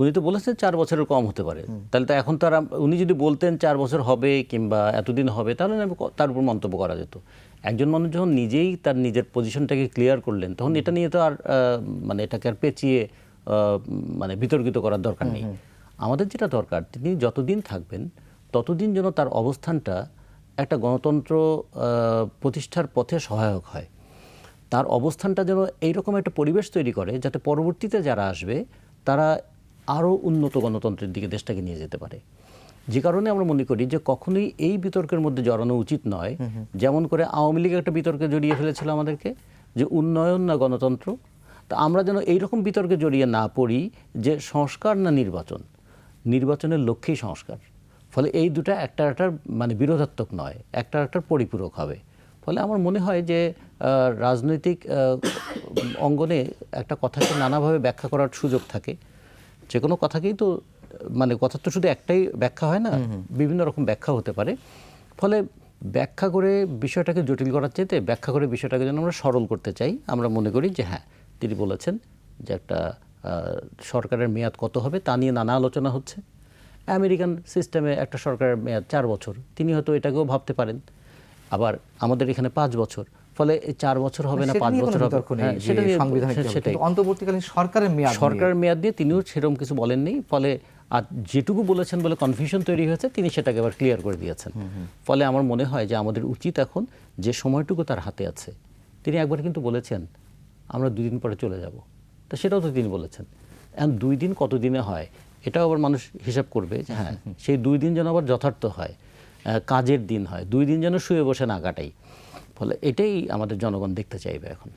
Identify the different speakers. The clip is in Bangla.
Speaker 1: উনি তো বলেছেন চার বছরের কম হতে পারে। তাহলে তো এখন তার উনি যদি বলতেন চার বছর হবে কিংবা এতদিন হবে তাহলে তার উপর মন্তব্য করা যেত। একজন মানুষ যখন নিজেই তার নিজের পজিশনটাকে ক্লিয়ার করলেন তখন এটা নিয়ে তো আর মানে এটাকে আর পেঁচিয়ে মানে বিতর্কিত করার দরকার নেই। আমাদের যেটা দরকার তিনি যতদিন থাকবেন ততদিন যেন তার অবস্থানটা একটা গণতন্ত্র প্রতিষ্ঠার পথে সহায়ক হয়। তার অবস্থানটা যেন এইরকম একটা পরিবেশ তৈরি করে যাতে পরবর্তীতে যারা আসবে তারা আরও উন্নত গণতন্ত্রের দিকে দেশটাকে নিয়ে যেতে পারে। যে কারণে আমরা মনে করি যে কখনোই এই বিতর্কের মধ্যে জড়ানো উচিত নয়। যেমন করে আওয়ামী লীগ একটা বিতর্কে জড়িয়ে ফেলেছিল আমাদেরকে যে উন্নয়ন না গণতন্ত্র। তা আমরা যেন এইরকম বিতর্কে জড়িয়ে না পড়ি যে সংস্কার না নির্বাচন। নির্বাচনের লক্ষ্যেই সংস্কার। ফলে এই দুটা একটা একটার মানে বিরোধাত্মক নয় একটা একটার পরিপূরক হবে। ফলে আমার মনে হয় যে রাজনৈতিক অঙ্গনে একটা কথাকে নানাভাবে ব্যাখ্যা করার সুযোগ থাকে। যে কোনো কথাকেই তো মানে কথা তো শুধু একটাই ব্যাখ্যা হয় না বিভিন্ন রকম ব্যাখ্যা হতে পারে। ফলে ব্যাখ্যা করে বিষয়টাকে জটিল করার চেয়ে ব্যাখ্যা করে বিষয়টাকে যেন আমরা সরল করতে চাই আমরা মনে করি যে হ্যাঁ তিনি বলেছেন যে একটা সরকারের মেয়াদ কত হবে তা নিয়ে নানা আলোচনা হচ্ছে। আমেরিকান সিস্টেমে একটা সরকারের মেয়াদ চার বছর তিনি হয়তো এটাকেও ভাবতে পারেন। আবার আমাদের এখানে পাঁচ বছর ফলে চার বছর হবে না পাঁচ বছর হবে। হ্যাঁ, সেটা নিয়ে
Speaker 2: অন্তর্বর্তীকালীন সরকারের মেয়াদ
Speaker 1: সরকারের মেয়াদ দিয়ে তিনিও সেরকম কিছু বলেননি ফলে আর যেটুকু বলেছেন বলে কনফিউশন তৈরি হয়েছে তিনি সেটাকে আবার ক্লিয়ার করে দিয়েছেন। ফলে আমার মনে হয় যে আমাদের উচিত এখন যে সময়টুকু তার হাতে আছে তিনি একবার কিন্তু বলেছেন আমরা দুই দিন পরে চলে যাব। তো সেটাও তো তিনি বলেছেন। এখন দুই দিন কত দিনে হয় এটাও আবার মানুষ হিসাব করবে যে হ্যাঁ সেই দুই দিন যেন আবার যথার্থ হয় কাজের দিন হয় দুই দিন যেন শুয়ে বসে না কাটাই। ফলে এটাই আমাদের জনগণ দেখতে চাইবে এখন।